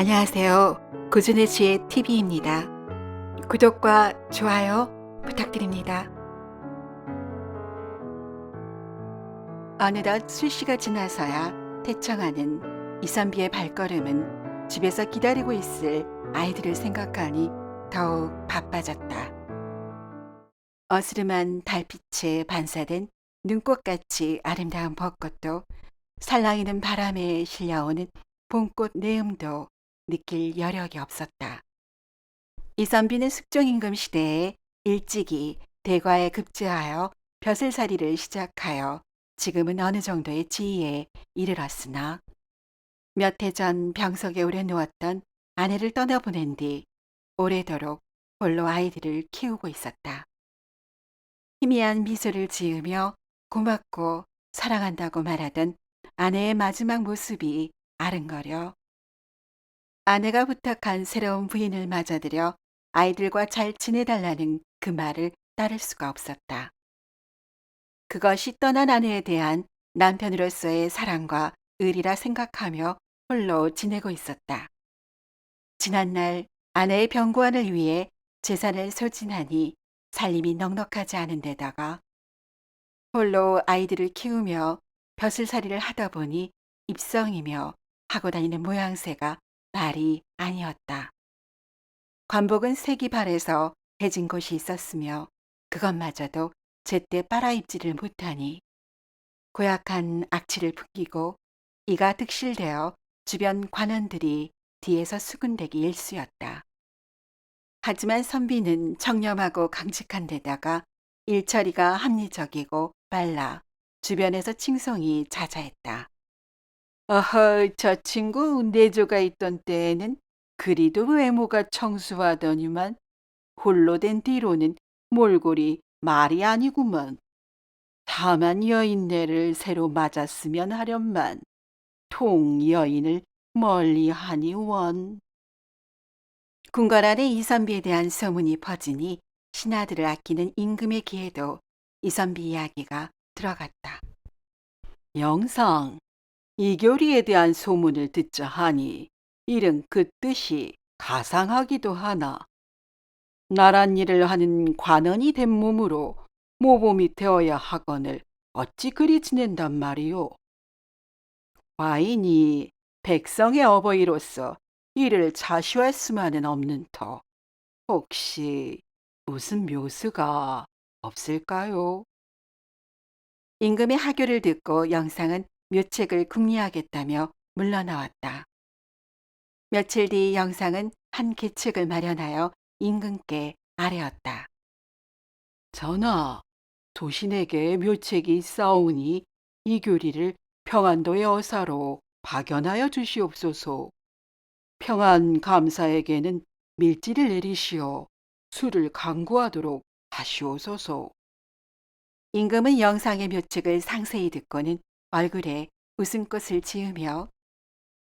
안녕하세요. 고준의 지혜 TV입니다. 구독과 좋아요 부탁드립니다. 어느덧 수시가 지나서야 태청하는 이선비의 발걸음은 집에서 기다리고 있을 아이들을 생각하니 더욱 바빠졌다. 어스름한 달빛에 반사된 눈꽃같이 아름다운 벚꽃도 살랑이는 바람에 실려오는 봄꽃 내음도 느낄 여력이 없었다. 이선비는 숙종임금 시대에 일찍이 대과에 급제하여 벼슬살이를 시작하여 지금은 어느 정도의 지위에 이르렀으나 몇 해 전 병석에 오래 누웠던 아내를 떠나보낸 뒤 오래도록 홀로 아이들을 키우고 있었다. 희미한 미소를 지으며 고맙고 사랑한다고 말하던 아내의 마지막 모습이 아른거려 아내가 부탁한 새로운 부인을 맞아들여 아이들과 잘 지내달라는 그 말을 따를 수가 없었다. 그것이 떠난 아내에 대한 남편으로서의 사랑과 의리라 생각하며 홀로 지내고 있었다. 지난날 아내의 병고안을 위해 재산을 소진하니 살림이 넉넉하지 않은 데다가 홀로 아이들을 키우며 벼슬살이를 하다 보니 입성이며 하고 다니는 모양새가 말이 아니었다. 관복은 색이 발해서 해진 곳이 있었으며 그것마저도 제때 빨아입지를 못하니 고약한 악취를 풍기고 이가 득실되어 주변 관원들이 뒤에서 수군대기 일쑤였다. 하지만 선비는 청렴하고 강직한 데다가 일처리가 합리적이고 빨라 주변에서 칭송이 자자했다. 어허, 저 친구 내조가 있던 때에는 그리도 외모가 청수하더니만 홀로 된 뒤로는 몰골이 말이 아니구먼. 다만 여인네를 새로 맞았으면 하련만 통 여인을 멀리 하니 원. 궁궐 안에 이선비에 대한 소문이 퍼지니 신하들을 아끼는 임금의 귀에도 이선비 이야기가 들어갔다. 영상, 이교리에 대한 소문을 듣자 하니 이른 그 뜻이 가상하기도 하나. 나란 일을 하는 관원이 된 몸으로 모범이 되어야 하거늘 어찌 그리 지낸단 말이오. 과인이 백성의 어버이로서 이를 자시할 수만은 없는 터. 혹시 무슨 묘수가 없을까요? 임금의 하교를 듣고 영상은 묘책을 궁리하겠다며 물러나왔다. 며칠 뒤 영상은 한 계책을 마련하여 임금께 아뢰었다. 전하, 도신에게 묘책이 있사오니 이 교리를 평안도의 어사로 박연하여 주시옵소서. 평안 감사에게는 밀지를 내리시어 술을 강구하도록 하시옵소서. 임금은 영상의 묘책을 상세히 듣고는 얼굴에 웃음꽃을 지으며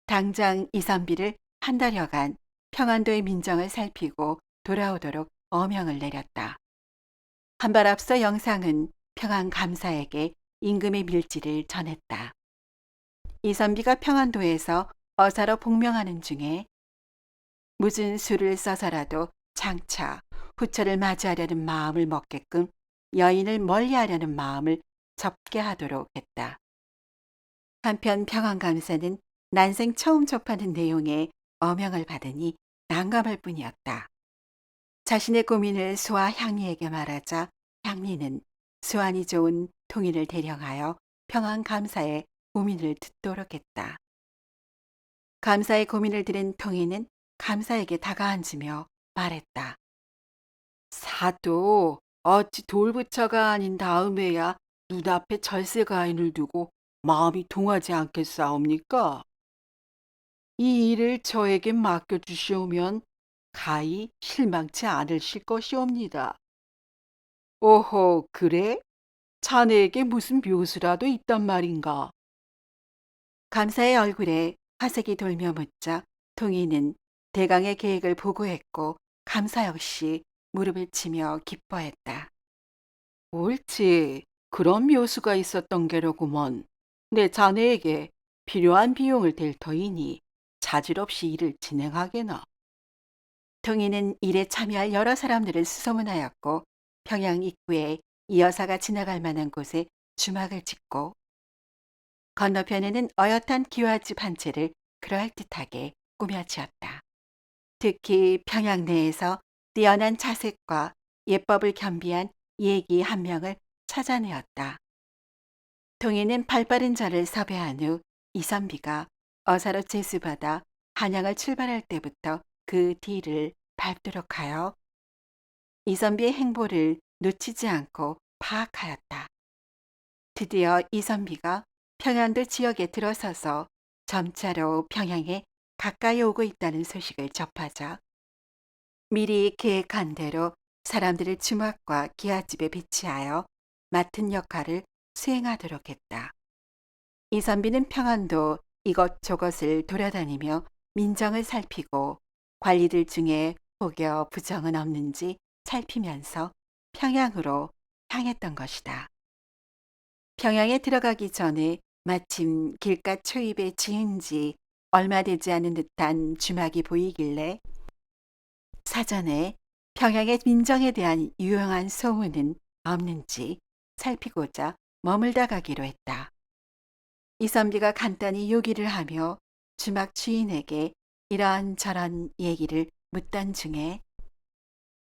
당장 이선비를 한 달여간 평안도의 민정을 살피고 돌아오도록 어명을 내렸다. 한발 앞서 영상은 평안 감사에게 임금의 밀지를 전했다. 이선비가 평안도에서 어사로 복명하는 중에 무슨 수를 써서라도 장차 후처를 맞이하려는 마음을 먹게끔 여인을 멀리하려는 마음을 접게 하도록 했다. 한편 평안감사는 난생 처음 접하는 내용의 어명을 받으니 난감할 뿐이었다. 자신의 고민을 수아 향리에게 말하자 향리는 수완이 좋은 통일을 대령하여 평안감사의 고민을 듣도록 했다. 감사의 고민을 들은 통일은 감사에게 다가앉으며 말했다. 사도 어찌 돌부처가 아닌 다음에야 눈앞에 절세가인을 두고 마음이 동하지 않겠사옵니까? 이 일을 저에게 맡겨주시오면 가히 실망치 않으실 것이옵니다. 오호, 그래? 자네에게 무슨 묘수라도 있단 말인가? 감사의 얼굴에 화색이 돌며 묻자 통이는 대강의 계획을 보고했고 감사 역시 무릎을 치며 기뻐했다. 옳지. 그런 묘수가 있었던 게로구먼. 내 자네에게 필요한 비용을 댈 터이니 자질 없이 일을 진행하게나. 동희는 일에 참여할 여러 사람들을 수소문하였고 평양 입구에 이 여사가 지나갈 만한 곳에 주막을 짓고 건너편에는 어엿한 기와집 한 채를 그럴듯하게 꾸며 지었다. 특히 평양 내에서 뛰어난 자색과 예법을 겸비한 예기 한 명을 찾아내었다. 동희는 발빠른 자를 섭외한 후 이선비가 어사로 제수받아 한양을 출발할 때부터 그 뒤를 밟도록 하여 이선비의 행보를 놓치지 않고 파악하였다. 드디어 이선비가 평안도 지역에 들어서서 점차로 평양에 가까이 오고 있다는 소식을 접하자 미리 계획한 대로 사람들을 주막과 기아집에 배치하여 맡은 역할을 수행하도록 했다. 이선비는 평안도 이것저것을 돌아다니며 민정을 살피고 관리들 중에 혹여 부정은 없는지 살피면서 평양으로 향했던 것이다. 평양에 들어가기 전에 마침 길가 초입에 지은 지 얼마 되지 않은 듯한 주막이 보이길래 사전에 평양의 민정에 대한 유용한 소문은 없는지 살피고자 머물다 가기로 했다. 이선비가 간단히 요기를 하며 주막 주인에게 이런저런 얘기를 묻던 중에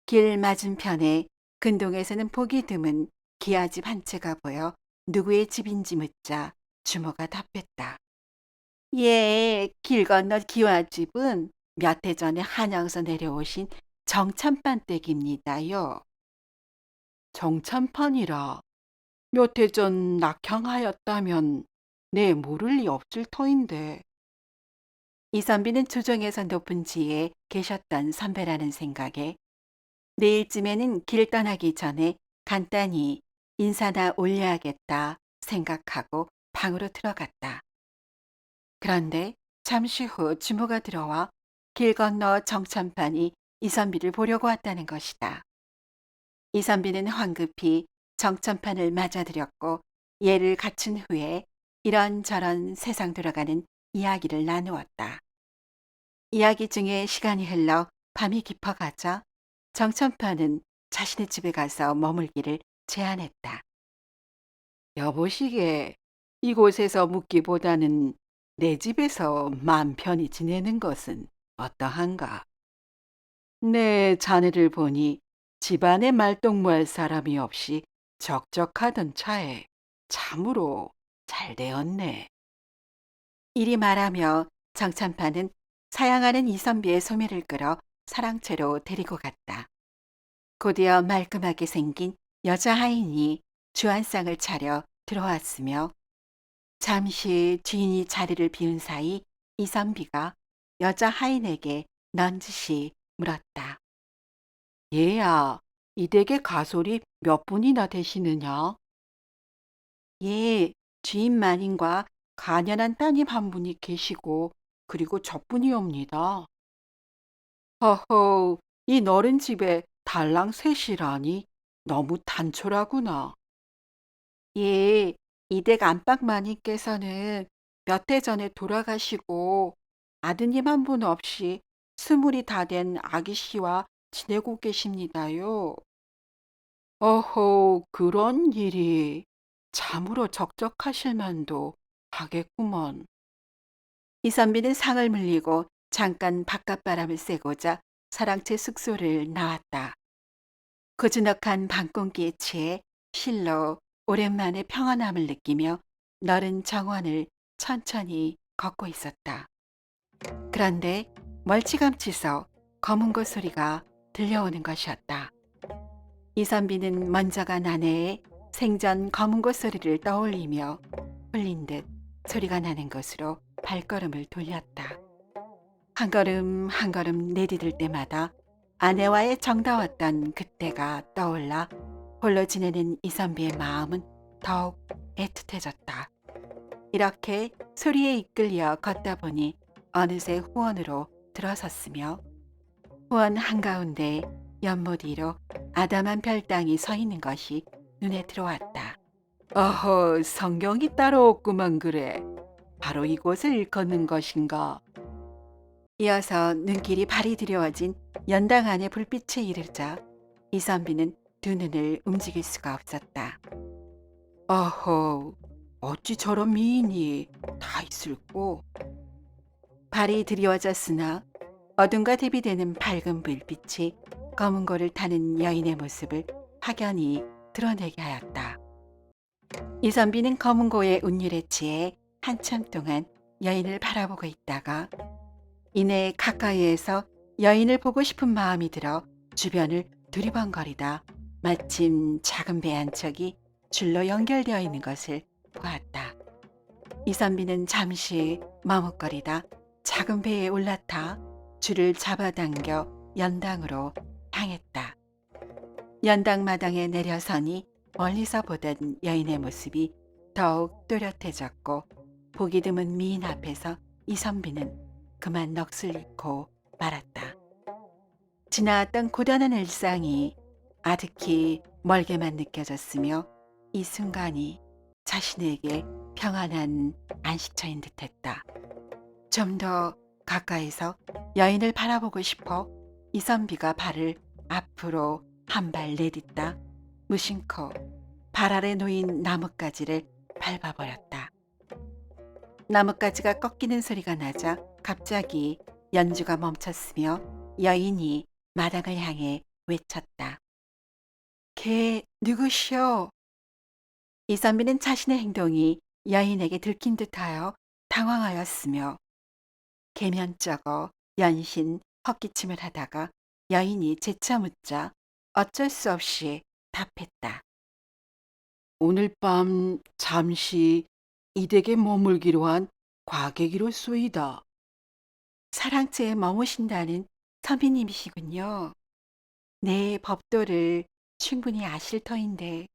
길 맞은편에 근동에서는 보기 드문 기아집 한 채가 보여 누구의 집인지 묻자 주모가 답했다. 예, 길 건너 기와집은 몇 해 전에 한양서 내려오신 정참판 댁입니다요. 정참판이라 몇 해 전 낙향하였다면 내 모를 리 없을 터인데. 이선비는 조정에서 높은 지에 계셨던 선배라는 생각에 내일쯤에는 길 떠나기 전에 간단히 인사나 올려야겠다 생각하고 방으로 들어갔다. 그런데 잠시 후 주모가 들어와 길 건너 정천판이 이선비를 보려고 왔다는 것이다. 이선비는 황급히 정천판을 맞아들였고 예를 갖춘 후에 이런저런 세상 돌아가는 이야기를 나누었다. 이야기 중에 시간이 흘러 밤이 깊어가자 정천판은 자신의 집에 가서 머물기를 제안했다. 여보시게 이곳에서 묵기보다는 내 집에서 마음 편히 지내는 것은 어떠한가? 내 자네를 보니 집안에 말동무할 사람이 없이 적적하던 차에 참으로 잘 되었네. 이리 말하며 정찬파는 사양하는 이선비의 소매를 끌어 사랑채로 데리고 갔다. 곧이어 말끔하게 생긴 여자 하인이 주안상을 차려 들어왔으며 잠시 주인이 자리를 비운 사이 이선비가 여자 하인에게 넌지시 물었다. 얘야, 이 댁의 가솔이 몇 분이나 되시느냐? 예, 주인 마님과 가련한 따님 한 분이 계시고 그리고 저뿐이옵니다. 허허, 이 너른 집에 달랑 셋이라니 너무 단촐하구나. 예, 이댁 안방 마님께서는 몇 해 전에 돌아가시고 아드님 한 분 없이 스물이 다 된 아기 씨와 지내고 계십니다요. 어허, 그런 일이 참으로 적적하실 만도 하겠구먼. 이선비는 상을 물리고 잠깐 바깥바람을 쐬고자 사랑채 숙소를 나왔다. 고즈넉한 밤공기에 취해 실로 오랜만에 평안함을 느끼며 너른 정원을 천천히 걷고 있었다. 그런데 멀찌감치서 검은 것 소리가 들려오는 것이었다. 이선비는 먼저 간 아내의 생전 검은 것 소리를 떠올리며 홀린 듯 소리가 나는 곳으로 발걸음을 돌렸다. 한 걸음 한 걸음 내디딜 때마다 아내와의 정다웠던 그때가 떠올라 홀로 지내는 이선비의 마음은 더욱 애틋해졌다. 이렇게 소리에 이끌려 걷다 보니 어느새 후원으로 들어섰으며 후원 한가운데 연못 위로 아담한 별당이 서 있는 것이 눈에 들어왔다. 어허, 성경이 따로 없구만 그래. 바로 이곳을 일컫는 것인가? 이어서 눈길이 발이 들여워진 연당 안의 불빛에 이르자 이선비는 두 눈을 움직일 수가 없었다. 어허, 어찌 저런 미인이 다 있을꼬? 발이 드리워졌으나 어둠과 대비되는 밝은 불빛이 검은 고를 타는 여인의 모습을 확연히 드러내게 하였다. 이선비는 검은 고의 운율에 취해 한참 동안 여인을 바라보고 있다가 이내 가까이에서 여인을 보고 싶은 마음이 들어 주변을 두리번거리다 마침 작은 배 한 척이 줄로 연결되어 있는 것을 보았다. 이선비는 잠시 머뭇거리다 작은 배에 올라타 줄을 잡아당겨 연당으로 향했다. 연당 마당에 내려서니 멀리서 보던 여인의 모습이 더욱 또렷해졌고 보기 드문 미인 앞에서 이선비는 그만 넋을 잃고 말았다. 지나왔던 고단한 일상이 아득히 멀게만 느껴졌으며 이 순간이 자신에게 평안한 안식처인 듯했다. 좀 더 가까이서 여인을 바라보고 싶어 이선비가 발을 앞으로 한 발 내딛다 무심코 발 아래 놓인 나뭇가지를 밟아버렸다. 나뭇가지가 꺾이는 소리가 나자 갑자기 연주가 멈췄으며 여인이 마당을 향해 외쳤다. 걔 누구시오? 이선비는 자신의 행동이 여인에게 들킨 듯하여 당황하였으며 개면쩍어 연신 헛기침을 하다가 여인이 재차 묻자 어쩔 수 없이 답했다. 오늘 밤 잠시 이 댁에 머물기로 한 과객이로 쏘이다. 사랑채에 머무신다는 선비님이시군요. 내 법도를 충분히 아실 터인데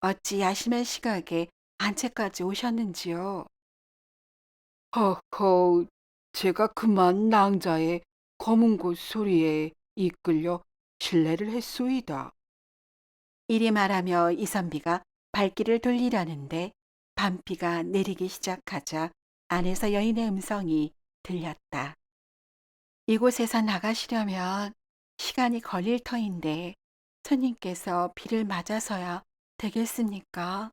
어찌 야심한 시각에 안채까지 오셨는지요? 허허, 제가 그만 낭자의 검은 곳 소리에 이끌려 실례를 했소이다. 이리 말하며 이선비가 발길을 돌리려는데 밤비가 내리기 시작하자 안에서 여인의 음성이 들렸다. 이곳에서 나가시려면 시간이 걸릴 터인데 손님께서 비를 맞아서야 되겠습니까?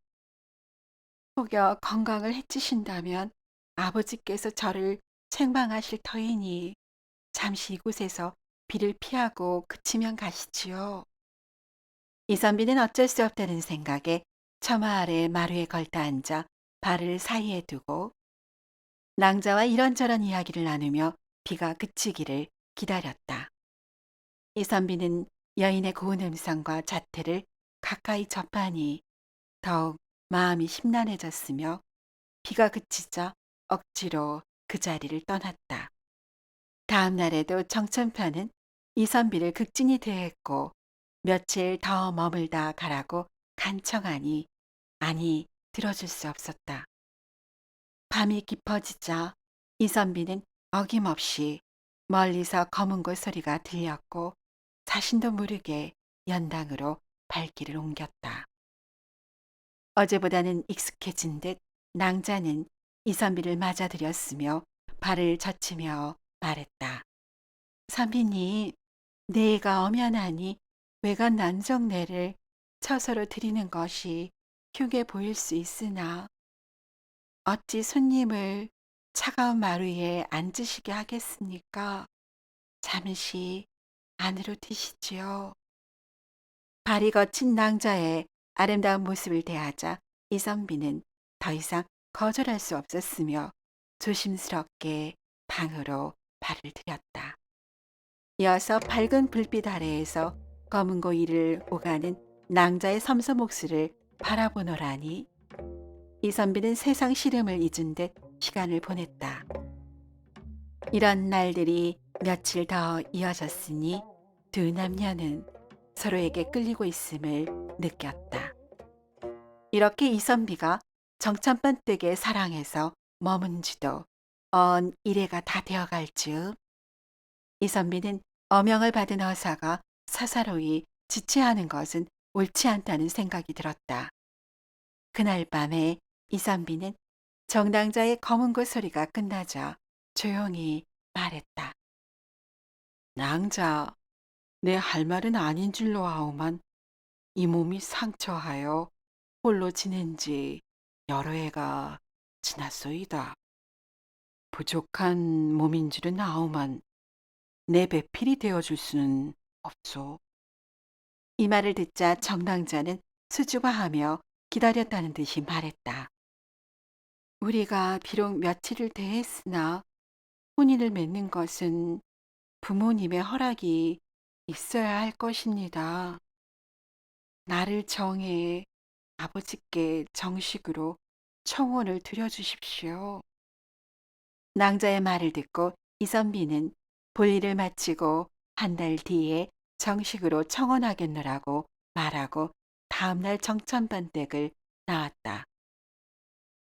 혹여 건강을 해치신다면 아버지께서 저를 책망하실 터이니 잠시 이곳에서 비를 피하고 그치면 가시지요. 이선비는 어쩔 수 없다는 생각에 처마 아래 마루에 걸터 앉아 발을 사이에 두고 낭자와 이런저런 이야기를 나누며 비가 그치기를 기다렸다. 이선비는 여인의 고운 음성과 자태를 가까이 접하니 더욱 마음이 심란해졌으며 비가 그치자 억지로 그 자리를 떠났다. 다음 날에도 정천편은 이선비를 극진히 대했고 며칠 더 머물다 가라고 간청하니 아니 들어줄 수 없었다. 밤이 깊어지자 이선비는 어김없이 멀리서 검은 곳 소리가 들렸고 자신도 모르게 연당으로 발길을 옮겼다. 어제보다는 익숙해진 듯 낭자는 이선비를 맞아들였으며 발을 젖히며 말했다. 선비님, 내가 엄연하니 외관 난정내를 처서로 드리는 것이 휴게 보일 수 있으나 어찌 손님을 차가운 마루에 앉으시게 하겠습니까? 잠시 안으로 드시지요. 발이 거친 낭자의 아름다운 모습을 대하자 이선비는 더 이상 거절할 수 없었으며 조심스럽게 방으로 발을 들였다. 이어서 밝은 불빛 아래에서 검은 고이를 오가는 낭자의 섬섬 목수를 바라보노라니 이 선비는 세상 시름을 잊은 듯 시간을 보냈다. 이런 날들이 며칠 더 이어졌으니 두 남녀는 서로에게 끌리고 있음을 느꼈다. 이렇게 이선비가 정천반댁의 사랑에서 머문 지도 언 일해가 다 되어갈 즈음 이선비는 어명을 받은 어사가 사사로이 지체하는 것은 옳지 않다는 생각이 들었다. 그날 밤에 이선비는 정당자의 검은 고 소리가 끝나자 조용히 말했다. 낭자, 내 할 말은 아닌 줄로 아오만 이 몸이 상처하여 홀로 지낸 지 여러 해가 지났소이다. 부족한 몸인 줄은 아오만 내 배필이 되어줄 수는 없소. 이 말을 듣자 정당자는 수줍어하며 기다렸다는 듯이 말했다. 우리가 비록 며칠을 대했으나 혼인을 맺는 것은 부모님의 허락이 있어야 할 것입니다. 나를 정해 아버지께 정식으로 청혼을 드려주십시오. 낭자의 말을 듣고 이선비는 볼일을 마치고 한 달 뒤에 정식으로 청혼하겠노라고 말하고 다음날 정천반댁을 나왔다.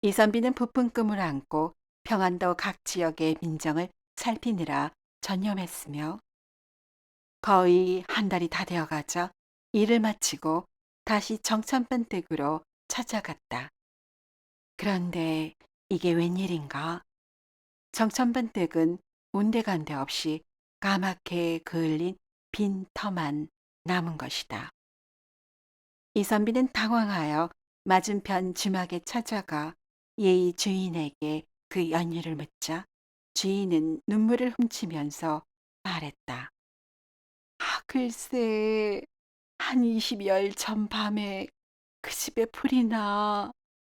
이선비는 부푼 꿈을 안고 평안도 각 지역의 민정을 살피느라 전념했으며 거의 한 달이 다 되어가자 일을 마치고 다시 정천반댁으로 찾아갔다. 그런데 이게 웬일인가? 정천반댁은 온데간데 없이 까맣게 그을린 빈 터만 남은 것이다. 이선비는 당황하여 맞은편 주막에 찾아가 예의 주인에게 그 연유를 묻자 주인은 눈물을 훔치면서 말했다. 아, 글쎄, 한 20여일 전 밤에 그 집에 불이 나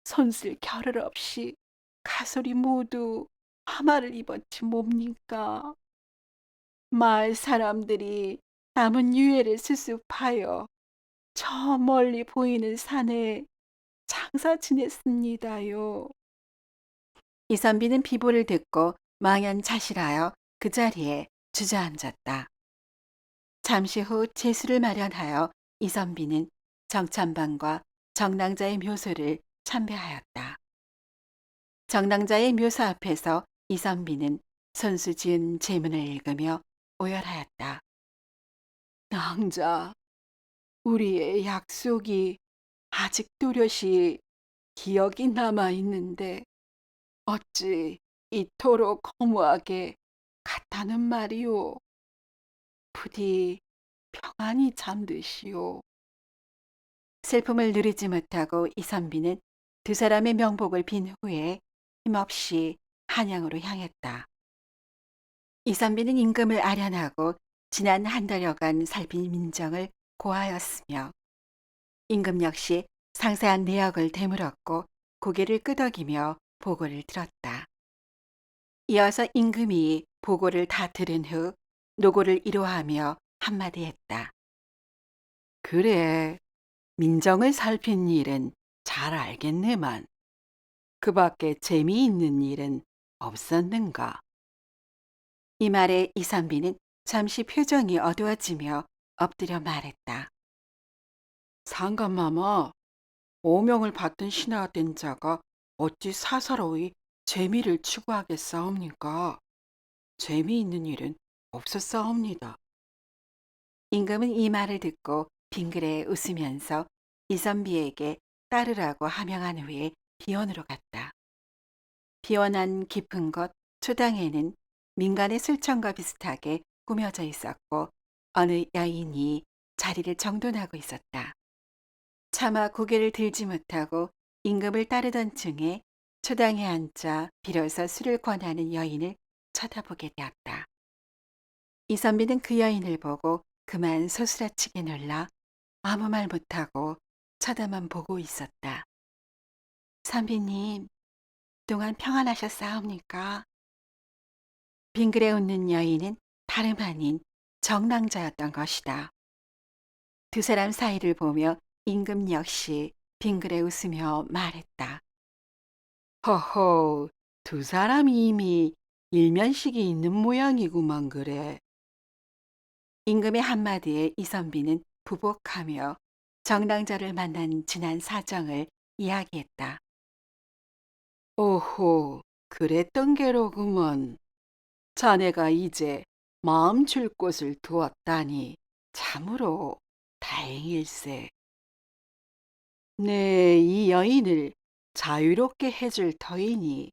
손쓸 겨를 없이 가솔이 모두 화마를 입었지 뭡니까? 마을 사람들이 남은 유해를 수습하여 저 멀리 보이는 산에 장사 지냈습니다요. 이선비는 비보를 듣고 망연자실하여 그 자리에 주저앉았다. 잠시 후 제수를 마련하여 이선비는 정찬방과 정랑자의 묘소를 참배하였다. 정랑자의 묘소 앞에서 이선비는 손수 지은 제문을 읽으며 오열하였다. 낭자, 우리의 약속이 아직 뚜렷이 기억이 남아 있는데 어찌 이토록 허무하게 같다는 말이오. 부디 평안히 잠드시오. 슬픔을 누리지 못하고 이선비는 두 사람의 명복을 빈 후에 힘없이 한양으로 향했다. 이선비는 임금을 아련하고 지난 한 달여간 살핀 민정을 고하였으며 임금 역시 상세한 내역을 되물었고 고개를 끄덕이며 보고를 들었다. 이어서 임금이 보고를 다 들은 후 노고를 이루하며 한마디 했다. 그래, 민정을 살핀 일은 잘 알겠네만. 그 밖에 재미있는 일은 없었는가? 이 말에 이선비는 잠시 표정이 어두워지며 엎드려 말했다. 상감마마, 오명을 받든 신하가 된 자가 어찌 사사로이 재미를 추구하겠사옵니까? 재미있는 일은 없었사옵니다. 임금은 이 말을 듣고 빙그레 웃으면서 이선비에게 따르라고 하명한 후에 비원으로 갔다. 비원한 깊은 곳 초당에는 민간의 술청과 비슷하게 꾸며져 있었고 어느 여인이 자리를 정돈하고 있었다. 차마 고개를 들지 못하고 임금을 따르던 중에 초당에 앉아 비로소 술을 권하는 여인을 쳐다보게 되었다. 이선비는 그 여인을 보고 그만 소스라치게 놀라 아무 말 못하고 쳐다만 보고 있었다. 선비님, 동안 평안하셨사옵니까? 빙그레 웃는 여인은 다름 아닌 정랑자였던 것이다. 두 사람 사이를 보며 임금 역시 빙그레 웃으며 말했다. 허허, 두 사람이 이미 일면식이 있는 모양이구만 그래. 임금의 한마디에 이선비는 부복하며 정랑자를 만난 지난 사정을 이야기했다. 오호, 그랬던 게로구먼. 자네가 이제 마음 줄 곳을 두었다니 참으로 다행일세. 네, 이 여인을 자유롭게 해줄 터이니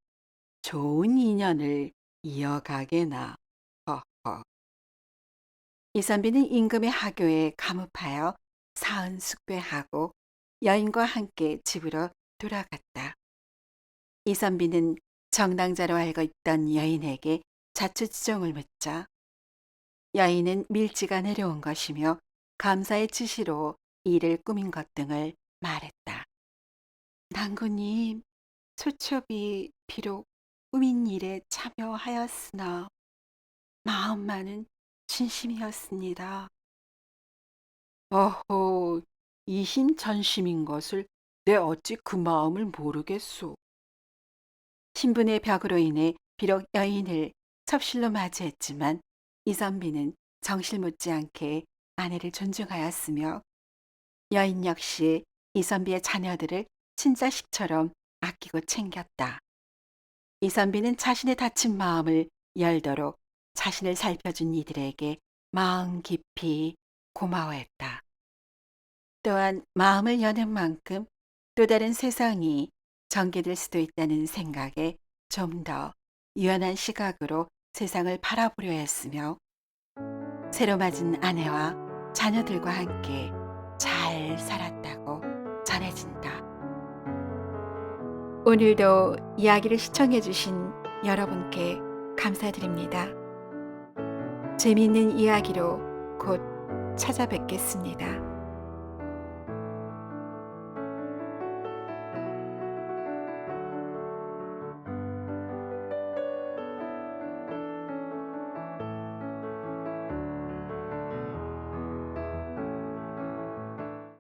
좋은 인연을 이어가게나. 허허. 이선비는 임금의 하교에 감옥하여 사은 숙배하고 여인과 함께 집으로 돌아갔다. 이선비는 정당자로 알고 있던 여인에게 자초지종을 묻자 여인은 밀지가 내려온 것이며 감사의 지시로 일을 꾸민 것 등을 말했다. 낭구님, 초첩이 비록 꾸민 일에 참여하였으나 마음만은 진심이었습니다. 어허, 이심 전심인 것을 내 어찌 그 마음을 모르겠소. 신분의 벽으로 인해 비록 여인을 첩실로 맞이했지만 이선비는 정실 못지않게 아내를 존중하였으며 여인 역시 이선비의 자녀들을 친자식처럼 아끼고 챙겼다. 이선비는 자신의 다친 마음을 열도록 자신을 살펴준 이들에게 마음 깊이 고마워했다. 또한 마음을 여는 만큼 또 다른 세상이 전개될 수도 있다는 생각에 좀 더 유연한 시각으로 세상을 바라보려 했으며 새로 맞은 아내와 자녀들과 함께 잘 살았다고 전해진다. 오늘도 이야기를 시청해주신 여러분께 감사드립니다. 재미있는 이야기로 곧 찾아뵙겠습니다.